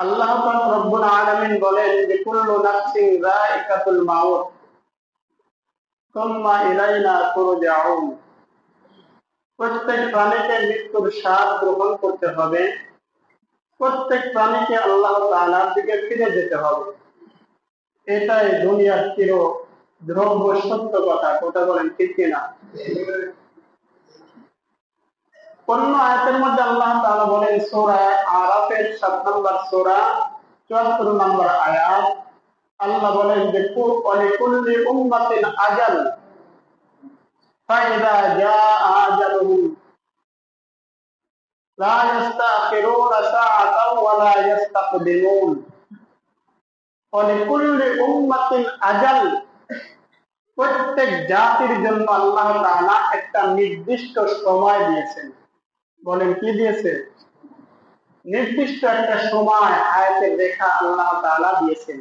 আল্লাহ পাক রব্বুল আলামিন বলেন যে, কুল্লু নাফসিন যায়িকাতুল মাউত, সুম্মা ইলাইনা তুরজাউন। প্রত্যেক প্রাণীকে মৃত্যুর স্বাদ গ্রহণ করতে হবে। প্রত্যেক প্রাণীকে আল্লাহ তাআলার দিকে ফিরে যেতে হবে। এটাই দুনিয়ার চির দ্রব্য সত্য কথা। কথা বলেন ঠিক কিনা? অন্য আয়াতের মধ্যে আল্লাহ তাআলা বলেন, সূরা আরাফের 7 নম্বর সূরা 74 নম্বর আয়াত। আল্লাহ বলেন যে কুল্লি উম্মাতিন আজাল, প্রত্যেক জাতির জন্য আল্লাহ তাআলা একটা নির্দিষ্ট সময় দিয়েছেন। বলেন, কি দিয়েছে? নির্দিষ্ট একটা সময় আয়াতের রেখা আল্লাহ তাআলা দিয়েছেন।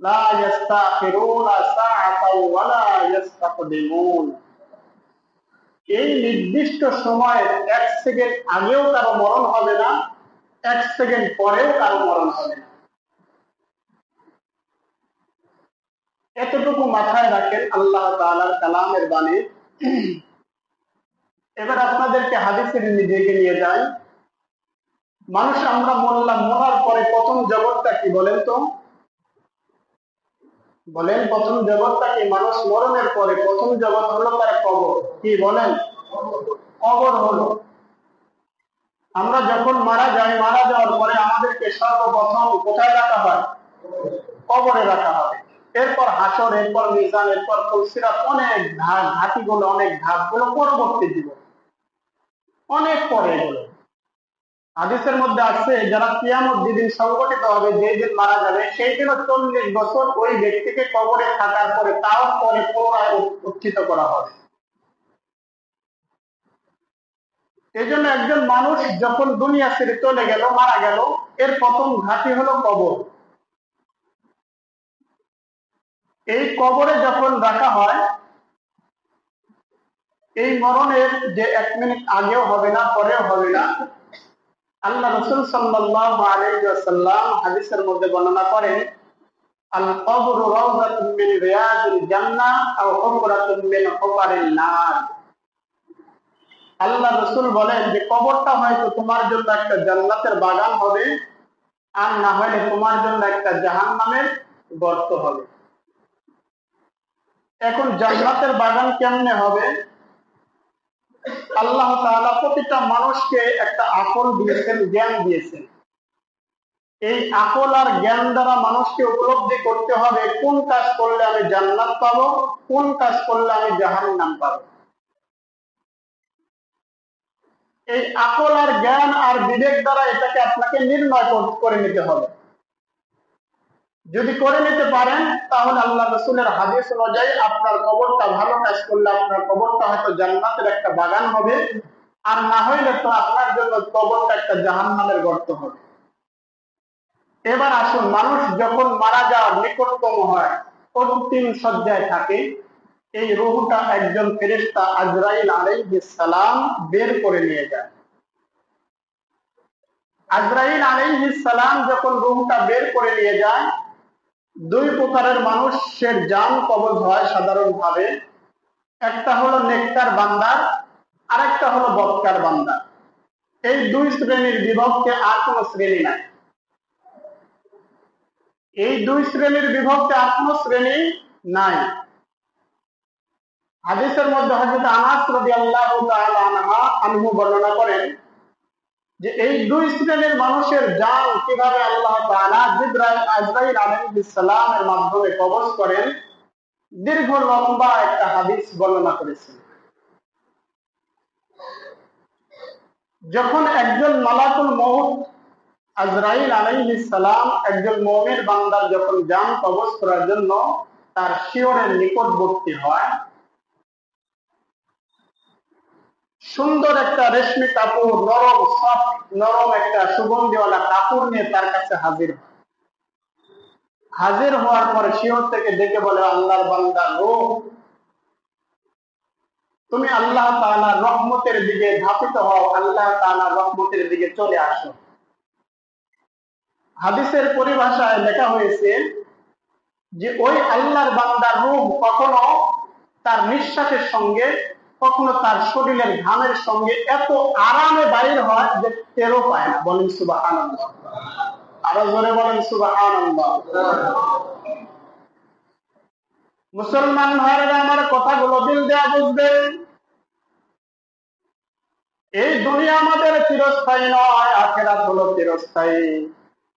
লা ইস্তাখিরুনা সাআতাও ওয়া লা ইস্তাকদিমুন। এই নির্দিষ্ট সময় এক সেকেন্ড আগেও কারও মরণ হবে না, এক সেকেন্ড পরেও কারও মরণ হবে না। এতটুকু মাথায় রাখেন আল্লাহ তাআলার কালামের বাণী। এবার আপনাদেরকে হাদিসের নিজেকে নিয়ে যাই। মানুষ আমরা মরলাম, মরার পরে প্রথম জগৎটা কি বলেন তো? বলেন, প্রথম জগৎটা কি? মানুষ মরণের পরে প্রথম জগৎ হলো তার কবর। কি বলেন? কবর হলো। আমরা যখন মারা যাই, মারা যাওয়ার পরে আমাদেরকে সর্বপ্রথম কোথায় রাখা হয়? কবরে রাখা হয় এরপর হাসর, এরপর মিজান, এরপর তুলসিরাত অনেক ঘাটি গুলো অনেক ধাপগুলো পরবর্তী জীবন। অনেক পরে এগুলো হাদিসের মধ্যে আছে, যারা কিয়ামত যেদিন সংগঠিত হবে যে দিন মারা যাবে, সেই দিনও চল্লিশ বছর ওই ব্যক্তিকে কবরে থাকার পরে তাও পরে পুনরায় উত্থিত করা হবে। এই জন্য একজন মানুষ যখন দুনিয়া ছেড়ে চলে গেল, মারা গেল, এর প্রথম ঘাটি হলো কবর। এই কবরে যখন রাখা হয়, এই মরণের যে এক মিনিট আগেও হবে না, পরেও হবে না, আল্লাহ রসুল সাল্লাল্লাহু আলাইহি ওয়াসাল্লাম হাদিসের মধ্যে বর্ণনা করেন আল কবরু রাওযাতুন মিন রিয়াদিল জান্নাহ আও হুমরাতুন মিন হুমারিন নার। আল্লাহ রসুল বলেন যে, কবরটা হয়তো তোমার জন্য একটা জান্নাতের বাগান হবে, আর না হলে তোমার জন্য একটা জাহান্নামের গর্ত হবে। এখন জান্নাতের বাগান কেমনে হবে? আল্লাহ তাআলা প্রতিটা মানুষকে একটা আকল দিয়েছেন, জ্ঞান দিয়েছেন। এই আকল আর জ্ঞান দ্বারা মানুষকে উপলব্ধি করতে হবে, কোন কাজ করলে আমি জান্নাত পাবো, কোন কাজ করলে আমি জাহান্নাম পাবো। এই আকল আর জ্ঞান আর বিবেক দ্বারা এটাকে আপনাকে নির্ণয় করে নিতে হবে। যদি করে নিতে পারেন, তাহলে আল্লাহ রসুলের হাদিস অনুযায়ী আপনার কবরটা ভালো কাজ করলে আপনার কবরটা হয়তো জান্নাতের একটা বাগান হবে। আর না হইলে তো আপনার জন্য কবরটা একটা জাহান্নামের গর্ত হবে। এবার আসুন, মানুষ যখন মারা যাওয়ার নিকটতম হয় অন্তিম সজ্জায় থাকে, এই রুহুটা একজন ফেরেস্তা আজরাইল সালাম বের করে নিয়ে যায়। আজরাইল আলাইহিস সালাম যখন রুহুটা বের করে নিয়ে যায় দুই প্রকারের মানুষের জান কবজ হয় সাধারণভাবে। একটা হলো নেককার বান্দার আর একটা হলো বৎকার বান্দার এই দুই শ্রেণির বিভক্তে আর কোন শ্রেণি নাই। এই দুই শ্রেণির বিভক্তে আর কোন শ্রেণি নাই। হাদিসের মধ্যে হযরত আনাস রাদিয়াল্লাহু তাআলা আনহু বর্ণনা করেন যে এই দুই শ্রেণির মানুষের জান কীভাবে আল্লাহ তাআলা মাধ্যমে কবজ করেন, দীর্ঘ লম্বা একটা হাদিস বর্ণনা করেছেন। যখন একজন মালাকুল মউত, আজরাইল আলাইহিস সালাম, একজন মুমিন বান্দার যখন জান কবজ করার জন্য তার শিওরের নিকটবর্তী হয় সুন্দর একটা রেশমি কাপড়, নরম সফট নরম একটা সুগন্ধিওয়ালা কাপড় নিয়ে তার কাছে হাজির। হাজির হওয়ার পরে শিওর থেকে ডেকে বলে, আল্লাহর বান্দা লোক তুমি আল্লাহ তাআলার রহমতের দিকে ধাপিত হও, আল্লাহ তাআলার রহমতের দিকে চলে আসো। হাদিসের পরিভাষায় লেখা হয়েছে যে, ওই আল্লাহর বান্দার রূহ কখনো তার নিঃশ্বাসের সঙ্গে কখনো তার শরীরের ঘামের সঙ্গে এত আরামে বাইর হয় যে টেরও পায় না। বলেন সুবাহ আনন্দ আরও জোরে বলেন সুবাহ আনন্দ মুসলমান ভাইরা আমার কথাগুলো দিল দেয়া বুঝবেন? এই দুনিয়া আমাদের চিরস্থায়ী নয়, আখেরাত হলো চিরস্থায়ী।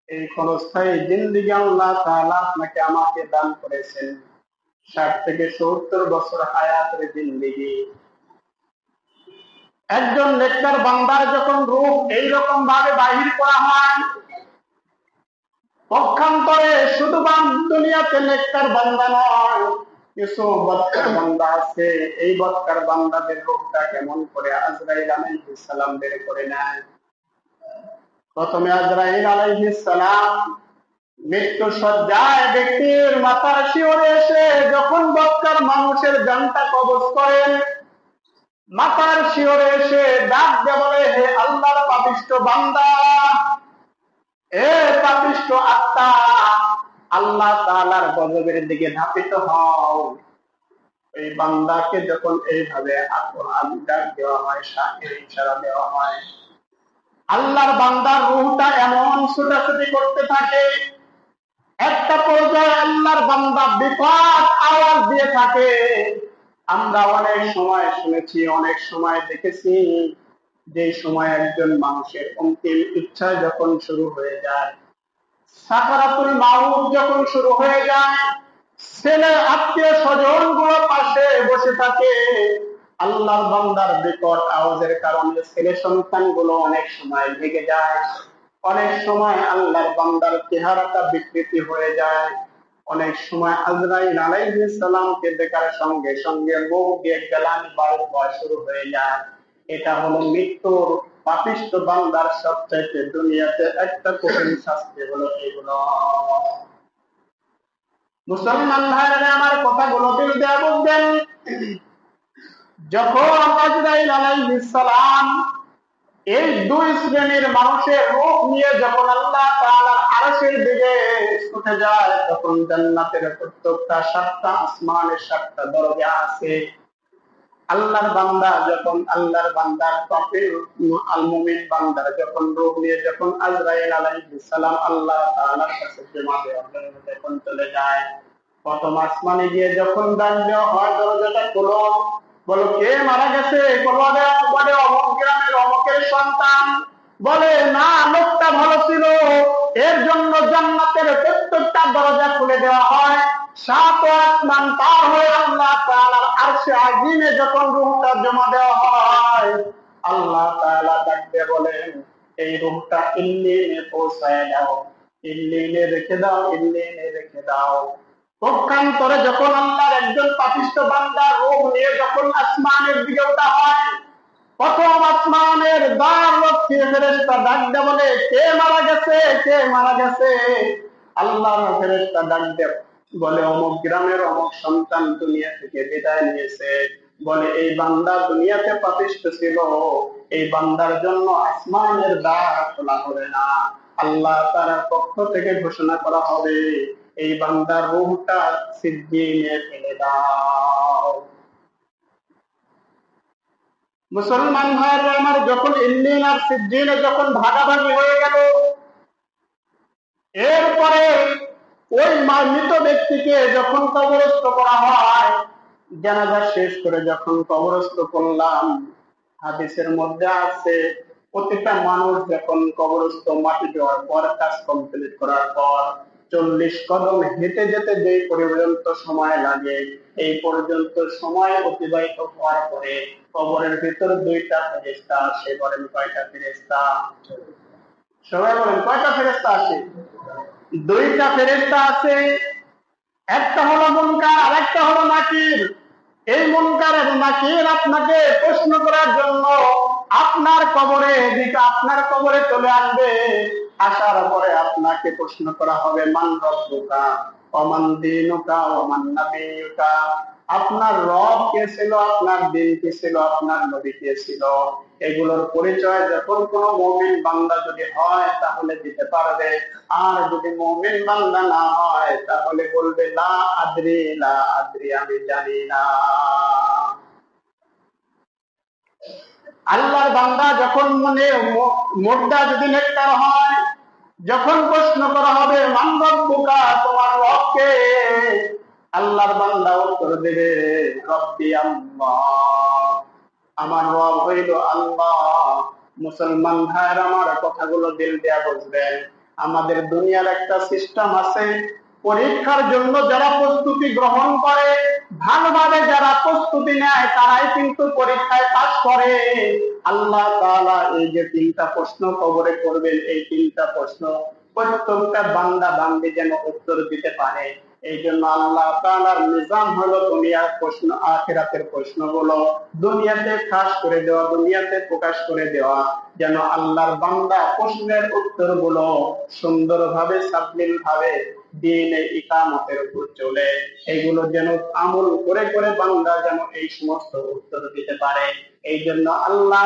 এই ক্ষণস্থায়ী জিন্দিগি আল্লাহ তাআলা আপনাকে আমাকে দান করেছেন। ষাট থেকে সত্তর বছর হায়াতের জিন্দিগি। একজন নেককার বান্দার যখন রূপ এইরকম ভাবে বাহির করা হয়, পক্ষান্তরে শুধু দুনিয়াতে নেককার বান্দা নয়, কিছু বান্দা আছে। এই বান্দাদের রূপটা কেমন করে আজরাইল আলাইহিস সালাম বের করে নেয়? প্রথমে আজরাইল আলাইহিস সালাম মৃত্যু সজ্জায় ব্যক্তির মাথার শিওরে এসে যখন বৎকার মানুষের জানটা কবজ করেন মাথার শিওরে এসে ডাক বলে, হে আল্লাহর পাপিষ্ট বান্দা, এ পাপিষ্ট আত্মা, আল্লাহ তাআলার গজবের দিকে ধাপিত হও। এই বান্দাকে যখন এইভাবে ডাক দেওয়া হয় শাকের ইশারা দেওয়া হয়, আল্লাহর বান্দার রুহটা এমন ছুটাছুটি করতে থাকে, একটা পর্যায়ে আল্লাহর বান্দা বিকট আওয়াজ দিয়ে থাকে আমরা অনেক সময় শুনেছি, অনেক সময় দেখেছি যে সময় একজন মানুষের অন্তিম ইচ্ছা যখন শুরু হয়ে যায়, সাকারাতুল মাউত যখন শুরু হয়ে যায় ছেলে আত্মীয় স্বজনগুলো পাশে বসে থাকে। আল্লাহর বান্দার বিকট আওয়াজের কারণে ছেলে সন্তানগুলো অনেক সময় ভেঙে যায়। অনেক সময় আল্লাহর বান্দার চেহারাটা বিকৃতি হয়ে যায়। অনেক সময় আজরাইল আলাইহিস সালামকে দেখার সঙ্গে সঙ্গে মুখ দিয়ে গেলানি বায়ু হওয়া শুরু হয়ে যায়। এটা হলো মৃত্যুর পাপিষ্ট বান্দার সবচাইতে দুনিয়াতে একটা কঠিন শাস্তি হলো এগুলো। মুসলমান ভাইরা আমার কথাগুলো দিল দেয়া বুঝবেন যখন আজরাইল আলাইহিস সালাম এই দুই শ্রেণির মানুষের রূপ নিয়ে যখন আল্লাহ তাআলার আরশের দিকে ছুটে যায়, তখন জান্নাতের প্রত্যেকটা সাতটা আসমানের সাতটা দরজা আছে। আল্লাহর বান্দা যখন, আল্লাহর বান্দার কফির আল মুমিন বান্দার যখন রূপ নিয়ে যখন আজরাইল আলাইহিস সালাম আল্লাহ তাআলার কাছে জমা দেওয়ার জন্য যখন চলে যায়, প্রথম আসমানে গিয়ে যখন দান হয়, দরজাটা খোলো। বলো, কে মারা গেছে? বলে বলে অমুক গ্রামের অমুকের সন্তান। বলে, না, লোকটা ভালো ছিল। এর জন্য জান্নাতের প্রত্যেকটা দরজা খুলে দেওয়া হয়। সাত আসমান পার হয়ে আল্লাহ তাআলার আরশে আজিমে যখন রূহটা জমা দেওয়া হয়, আল্লাহ তাআলা ডাকতে বলেন, এই রূহটা ইল্লিনে পৌঁছায় দাও ইল্লিনে রেখে দাও ইল্লিনে রেখে দাও। পক্ষান্তরে যখন আল্লাহর একজন পাপিষ্ট বান্দার রূহ নিয়ে যখন আসমানের দিকে ওঠা হয় প্রথম আসমানের দ্বার রক্ষী ফেরেশতা ডাক দিয়ে বলে, কে মারা গেছে? কে মারা গেছে? আল্লাহর ফেরেশতা ডাক দিয়ে বলে, অমুক গ্রামের অমুক সন্তান দুনিয়া থেকে বিদায় নিয়েছে। বলে, এই বান্দা দুনিয়াতে পাপিষ্ট ছিল। এই বান্দার জন্য আসমানের দ্বার খোলা হবে না। আল্লাহ তার পক্ষ থেকে ঘোষণা করা হবে, এই বান্দার রুহটা সিদ্দিনে ফেলে দাও। মুসলমান ভাইয়ের, আমার যখন ইন্দিন আর সিদ্দিনে যখন ভাগাভাগি হয়ে গেল, এরপরে ওই মৃত ব্যক্তিকে যখন কবরস্থ করা হয়, জানাজা শেষ করে যখন কবরস্থ করলাম, হাদিসের মধ্যে আছে, প্রতিটা মানুষ যখন কবরস্থ মাটি দেওয়ার পর, কাজ কমপ্লিট করার পর, চল্লিশ কদম হেঁটে যেতে যে পর্যন্ত সময় লাগে, এই পর্যন্ত সময় অতিবাহিত হওয়ার পরে কবরের ভিতর দুইটা ফেরেস্তা আসে, বলেন কয়টা ফেরেস্তা সবাই বলেন, কয়টা ফেরেস্তা আসে? দুইটা ফেরেস্তা আছে একটা হলো মুনকার আর একটা হলো নাকির। এই মুনকার এবং নাকির আপনাকে প্রশ্ন করার জন্য আপনার কবরে এদিকে আপনার কবরে চলে আসবে। আসার পরে আপনাকে প্রশ্ন করা হবে, মান রব্বুকা অমান দিনুকা অমান নাবিয়ুকা? আপনার রব কে ছিল, আপনার দিন কে ছিল, আপনার নবী কে ছিল। এগুলোর পরিচয় যখন কোন মমিন বান্দা যদি হয়, তাহলে দিতে পারবে। আর যদি মমিন বান্দা না হয়, তাহলে বলবে, লা আদ্রি লা আদ্রি, আমি জানি না। আল্লাহর বান্দা যখন মনে মোদ্দা যদি নেকটার হয়, যখন প্রশ্ন করা হবে, মানব বোকা, তোমার রবকে আল্লাহর বান্দা উত্তর দেবে, রব্বি আল্লাহ। আমার রব হইল আল্লাহ। মুসলমান ভাইয়ের আমার কথাগুলো দিল দেয়া বুঝবেন আমাদের দুনিয়ার একটা সিস্টেম আছে, পরীক্ষার জন্য যারা প্রস্তুতি গ্রহণ করে, ভালোভাবে যারা প্রস্তুতি নেয়, তারাই কিন্তু পরীক্ষায় পাশ করে। আল্লাহ তাআলা এই যে তিনটা প্রশ্ন কবরে করবেন, এই তিনটা প্রশ্ন প্রত্যেকটা বান্দা বান্দি যেন উত্তর দিতে পারে। এই জন্য আল্লাহ তাআলার নিজাম হলো দুনিয়ার প্রশ্ন, আখিরাতের প্রশ্নগুলো। দুনিয়াতে খাস করে দেওয়া, দুনিয়াতে প্রকাশ করে দেওয়া, যেন আল্লাহর বান্দা প্রশ্নের উত্তরগুলো সুন্দরভাবে সাবলীল ভাবে দিনে ইকামতের উপর চলে। যেন আমল করে করে বান্দা যেন এই সমস্ত উত্তর দিতে পারে। এই জন্য আল্লাহ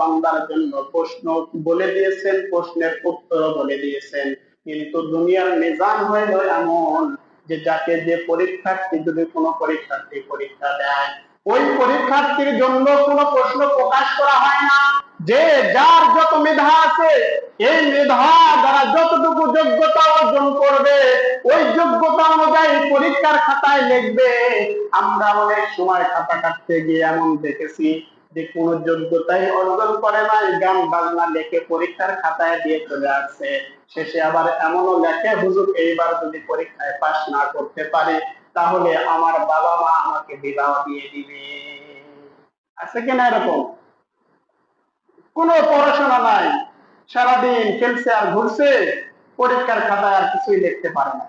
বান্দার জন্য প্রশ্ন বলে দিয়েছেন, প্রশ্নের উত্তর বলে দিয়েছেন। কিন্তু দুনিয়ার নিজাম হয়ে এমন যে যাকে যে পরীক্ষার্থী যদি কোনো পরীক্ষার্থী পরীক্ষা দেয়। ওই পরীক্ষার্থীর জন্য কোনো প্রশ্ন প্রকাশ করা হয় না। যে যার যত মেধা আছে এই মেধা দ্বারা যতটুকু যোগ্যতা অর্জন করবে, ওই যোগ্যতা অনুযায়ী পরীক্ষার খাতায় লিখবে। আমরা অনেক সময় খাতা কাটতে গিয়ে এমন দেখেছি যে কোন যোগ্যতাই অর্জন করে নাই, গান, বাজনা লেখে পরীক্ষার খাতায় দিয়ে চলে আসছে। শেষে আবার এমনও লেখে, হুজুর, এইবার যদি পরীক্ষায় পাশ না করতে পারে, তাহলে আমার বাবা মা আমাকে বিবাহ দিয়ে দিবে। আছে কিনা এরকম? কোনো পড়াশোনা নাই। সারাদিন খেলছে আর ঘুরছে, পরীক্ষার খাতায় আর কিছুই লিখতে পারে না।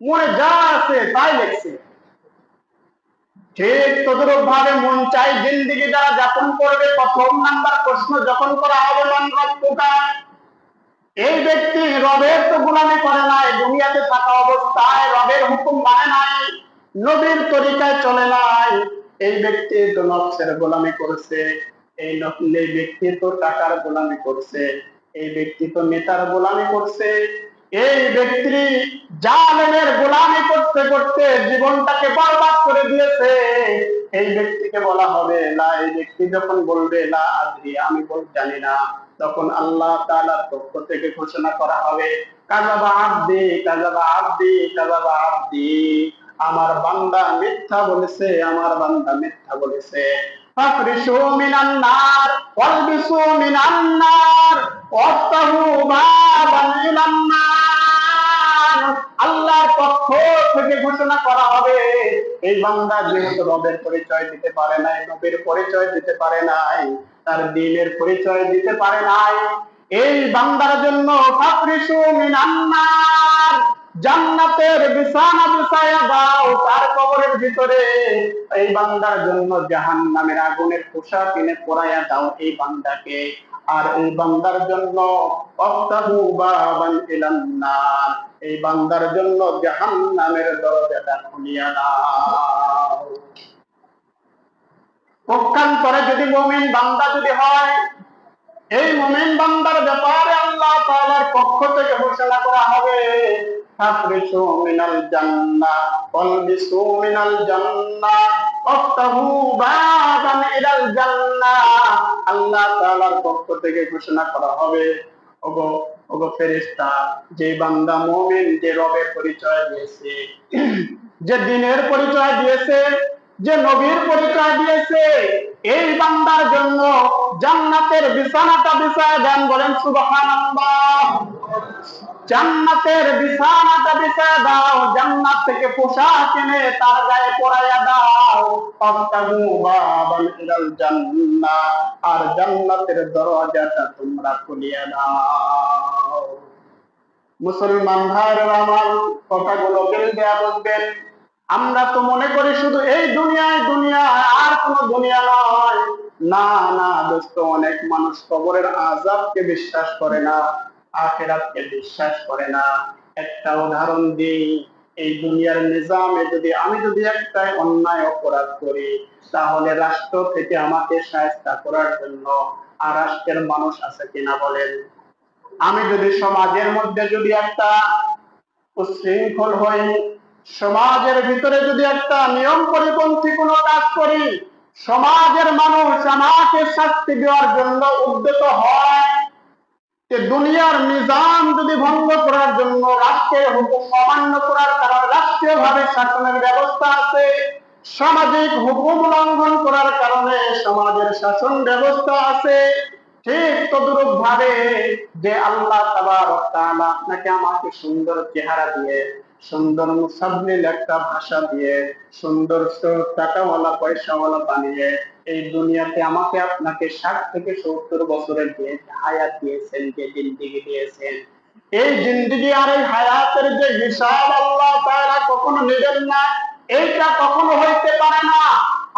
মনে যা আছে তাই লিখছে। ঠিক তদরূপ ভাবে মন চাই জিন্দিগি যারা যাপন করবে। প্রথম নাম্বার প্রশ্ন যখন করা হবে মন রব্বুকা এই ব্যক্তি রবের তো গুলামি করে নাই, দুনিয়াতে থাকা অবস্থায় রবের হুকুম মানে নাই, নবীর তরিকায় চলে নাই। এই ব্যক্তি তো নফসের গোলামি করছে এই ব্যক্তি তো টাকার গোলামি করছে, এই ব্যক্তি তো নেতার গোলামি করছে। এই ব্যক্তি জালেমের গোলামি করতে করতে জীবনটাকে বরবাদ করে দিয়েছে। এই ব্যক্তিকে বলা হবে, না, এই ব্যক্তি যখন বলবে, না, আজকে আমি বল, জানি না। তখন আল্লাহ তাআলার পক্ষ থেকে ঘোষণা করা হবে, কাজাবা আব্দি কাজাবা আব্দি কাজাবা আব্দি। আমার বান্দা মিথ্যা বলেছে, আমার বান্দা মিথ্যা বলেছে। ওয়ালবিসু মিনান নার ওয়াফতাহু বাবান ইলান নার আল্লাহর পক্ষ থেকে ঘোষণা করা হবে, এই বান্দা যেহেতু রবের পরিচয় দিতে পারে নাই, নবীর পরিচয় দিতে পারে নাই, তার দিনের পরিচয় দিতে পারে নাই, এই বান্দার জন্য ফাফরিশু মিনান নার জান্নাতের বিছানা বিছায়া দাও, তার কবরের ভিতরে। এই বান্দার জন্য জাহান নামের আগুনের পোশাক কিনে পরাইয়া দাও এই বান্দাকে। আর এই বান্দার জন্য অফতাহু বাবান ইলান্নার এই বান্দার জন্য জাহান নামের দরজাটা খুলিয়া দাও। পক্ষান্তরে যদি মমিন বান্দা যদি হয়, এই মোমেন বান্দার ব্যাপারে আল্লাহ তাআলার পক্ষ থেকে ঘোষণা করা হবে যে বান্দা যে রবের পরিচয় দিয়েছে, যে দিনের পরিচয় দিয়েছে, যে নবীর পরিচয় দিয়েছে, এই বান্দার জন্য জান্নাতের বিছানাটা বিছায় দেন বলেন সুবহানাল্লাহ। জান্নাতের বিছানাটা বিছায় দাও, জান্নাত থেকে পোশাক এনে তার গায়ে পরাইয়া দাও। ফাবতাগু বাবাল ইলাল জান্নাহ, আর জান্নাতের দরজাটা তোমরা খুলিয়া দাও। মুসলমান ভাইয়ের আমার কথাগুলো বেল দেয়া বলবেন, আমরা তো মনে করি শুধু এই দুনিয়ায় দুনিয়া, আর কোন দুনিয়া নয়। না না, দোস্ত, অনেক মানুষ কবরের আজাবকে বিশ্বাস করে না। আখেরাতকে বিশ্বাস করে না। একটা উদাহরণ দিই, এই দুনিয়ার নিজামে যদি আমি যদি একটা অন্যায় অপরাধ করি, তাহলে রাষ্ট্র থেকে আমাকে সাহায্য করার জন্য আর রাষ্ট্রের মানুষ আছে কিনা বলেন। আমি যদি সমাজের মধ্যে যদি একটা উশৃঙ্খল হই, সমাজের ভিতরে যদি একটা নিয়ম পরিপন্থী কোনো কাজ করি, সমাজের মানুষ আমাকে শাস্তি দেওয়ার জন্য উদ্যত হয়। যে দুনিয়ার নিজাম যদি ভঙ্গ করার জন্য রাষ্ট্রের হুকুম অমান্য করার কারণ রাষ্ট্রীয় ভাবে শাসনের ব্যবস্থা আছে, সামাজিক হুকুম লঙ্ঘন করার কারণে সমাজের শাসন ব্যবস্থা আছে, ঠিক তদরূপ ভাবে যে আল্লাহ তালা আপনাকে আমাকে সুন্দর চেহারা দিয়ে সুন্দর মুসাবলিল একটা ভাষা দিয়ে, সুন্দর টাকাওয়ালা, পয়সাওয়ালা বানিয়ে এই দুনিয়াতে আমাকে আপনাকে ষাট থেকে সত্তর বছরের যে হায়াত দিয়েছেন, যে জিন্দিগি দিয়েছেন, এই জিন্দিগি আর এই হায়াতের যে হিসাব আল্লাহ তাআলা কখনো নেবেন না, এইটা কখনো হইতে পারে না।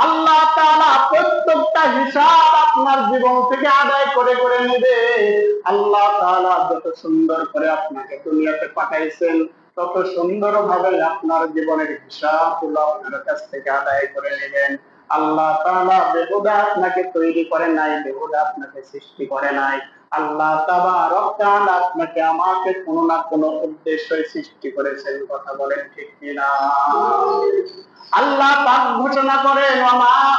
আল্লাহ তাআলা প্রত্যেকটা হিসাব আপনার জীবন থেকে আদায় করে করে নেবে। আল্লাহ তাআলা যত সুন্দর করে আপনাকে দুনিয়াতে পাঠাইছেন তত সুন্দর ভাবে আপনার জীবনের হিসাব আপনার কাছ থেকে আদায় করে নেবেন। আল্লাহ তাআলা বেহুদা আপনাকে তৈরি করে নাই, বেহুদা আপনাকে সৃষ্টি করে নাই। আল্লাহ আপনাকে আমাকে কোনো না কোনো উদ্দেশ্যই সৃষ্টি করেছেন, কথা বলেন ঠিক কিনা? আল্লাহ পাক ঘোষণা করেন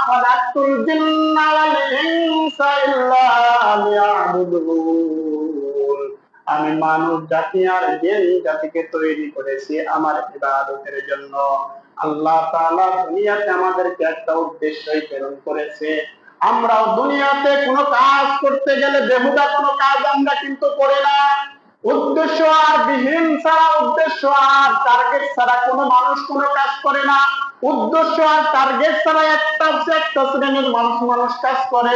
খালাকতুল জিন্না ওয়াল ইনসা ইল্লা আমি মানব জাতি আর জিন জাতিকে তৈরি করেছি আমার ইবাদতের জন্য। আল্লাহ তাআলা দুনিয়াতে আমাদেরকে একটা উদ্দেশ্যই প্রেরণ করেছে। আমরা দুনিয়াতে কোনো কাজ করতে গেলে বেহুদা কোনো কাজ আমরা কিন্তু করি না। উদ্দেশ্য আর বিহীন ছাড়া উদ্দেশ্য আর টার্গেট ছাড়া কোনো মানুষ কোনো কাজ করে না। উদ্দেশ্য আর টার্গেট ছাড়া একটা একটা শ্রেণির মানুষ মানুষ কাজ করে।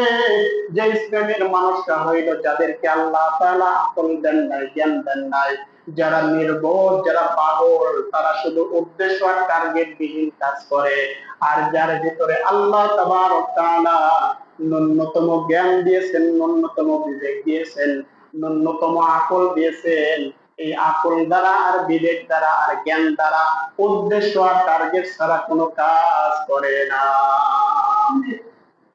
যে শ্রেণির মানুষরা হইল যাদেরকে আল্লাহ তাআলা আকল দেন নাই, জ্ঞান দেন নাই। যারা নির্বোধ, যারা পাগল, তারা শুধু উদ্দেশ্য আর টার্গেট বিহীন কাজ করে। আর যার ভিতরে আল্লাহ তাআলা ন্যূনতম জ্ঞান দিয়েছেন, ন্যূনতম বিবেক দিয়েছেন ন্যূনতম আকল দিয়েছেন। এই আকল দ্বারা আর বিবেক দ্বারা আর জ্ঞান দ্বারা উদ্দেশ্য আর টার্গেট ছাড়া কোনো কাজ করে না।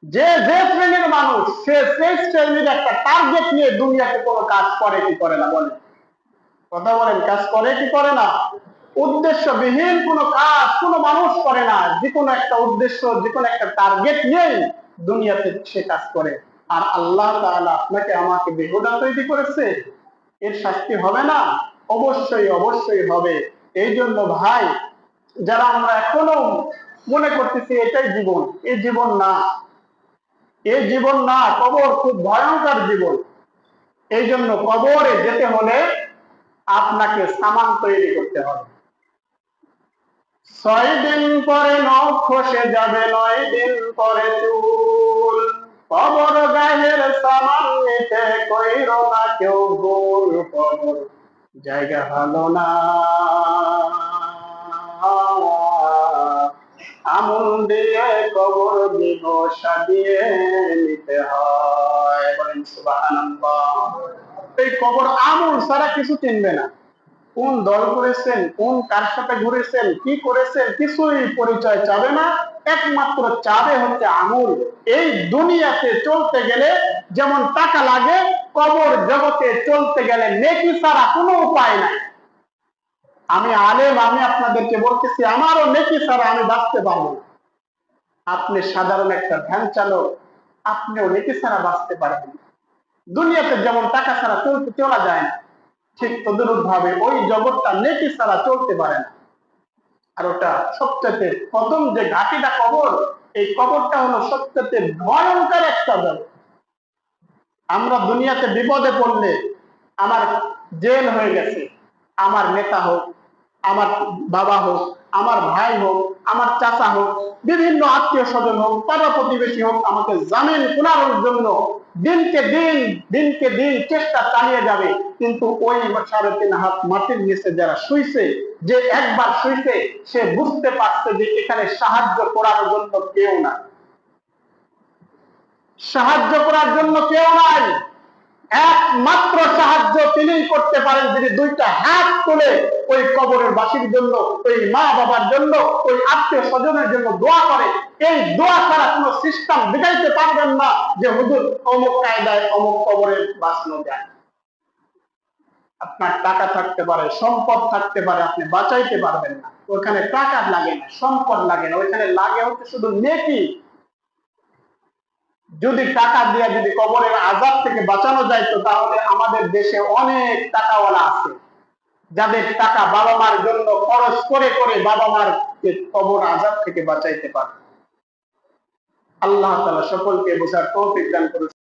যে যে শ্রেণির মানুষ, সে সেই শ্রেণির একটা টার্গেট নিয়ে দুনিয়াতে কোনো কাজ করে কি করে না বলে কথা বলেন, কাজ করে কি করে না? উদ্দেশ্যবিহীন কোনো কাজ কোনো মানুষ করে না। যে কোনো একটা উদ্দেশ্য, যে কোনো একটা টার্গেট নিয়ে দুনিয়াতে সে কাজ করে। আর আল্লাহ আপনাকে আমাকে বেহুদা তৈরি করেছে। এর শাস্তি হবে না? অবশ্যই অবশ্যই হবে। এই জন্য ভাই, যারা আমরা এখনও মনে করতেছি এটাই জীবন এই জীবন না। এই জীবন না, কবর খুব ভয়ঙ্কর জীবন। এই জন্য কবরে যেতে হলে আপনাকে সামান তৈরি করতে হবে। ছয় দিন পরে নখ খসে যাবে, নয় দিন পরে চুল কবর গায়ের সামান কইর না কেউ গোল কবর জায়গা ভালো না। আমল দিয়ে কবর দিব, সাজিয়ে নিতে হয়। বলেন সুবহানাল্লাহ। এই কবর আমল ছাড়া কিছু চিনবে না। কোন দল করেছেন, কোন কার সাথে ঘুরেছেন, কি করেছেন, কিছুই পরিচয় চাবে না। একমাত্র চাবে হচ্ছে আমল এই দুনিয়াতে চলতে গেলে যেমন টাকা লাগে, কবর জগতে চলতে গেলে নেকি ছাড়া কোনো উপায় নাই। আমি আলেম, আমি আপনাদেরকে বলতেছি, আমারও নেকি ছাড়া আমি বাঁচতে পারব আপনি সাধারণ একটা ভ্যান চালক, আপনিও নেকি ছাড়া বাঁচতে পারবেন। দুনিয়াতে যেমন টাকা ছাড়া চলতে চলা যায় না। ঠিক তদরূপ ভাবে ওই জগৎটা নেকি ছাড়া চলতে পারে না। আর ওটা সবচেয়ে প্রথম যে ঘাটিটা কবর, এই কবরটা হলো সবচেয়ে ভয়ঙ্কর একটা জগৎ। আমরা দুনিয়াতে বিপদে পড়লে আমার জেল হয়ে গেছে, আমার নেতা হোক, আমার বাবা হোক, আমার ভাই হোক, আমার চাচা হোক, বিভিন্ন আত্মীয় স্বজন হোক, পাড়া প্রতিবেশী হোক, আমাকে জামিন কোনার জন্য দিনকে দিন দিনকে দিন চেষ্টা চালিয়ে যাবে। কিন্তু ওই সাড়ে তিন হাত মাটির নিচে যারা শুইছে, যে একবার শুইছে, সে বুঝতে পারছে যে এখানে সাহায্য করার জন্য কেউ না সাহায্য করার জন্য কেউ নাই। একমাত্র সাহায্য তিনিই করতে পারেন যিনি দুইটা হাত তুলে ওই কবরের বাসীর জন্য, ওই মা বাবার জন্য, ওই আত্মীয় স্বজনের জন্য দোয়া করে। এই দোয়া ছাড়া কোনো সিস্টেম বিটাইতে পারবেন না যে হুজুর অমুক কায়দায় অমুক কবরের বাঁচানো যায় আপনার টাকা থাকতে পারে, সম্পদ থাকতে পারে, আপনি বাঁচাইতে পারবেন না। ওখানে টাকা লাগে না, সম্পদ লাগে না। ওইখানে লাগে হচ্ছে শুধু নেকি যদি টাকা দিয়ে যদি কবরের আজাব থেকে বাঁচানো যায় তো তাহলে আমাদের দেশে অনেক টাকাওয়ালা আছে। যাদের টাকা বাবা মার জন্য খরচ করে করে বাবা মার কবর আজাব থেকে বাঁচাইতে পারে। আল্লাহ তালা সকলকে বোঝার তৌফিক দান করুন।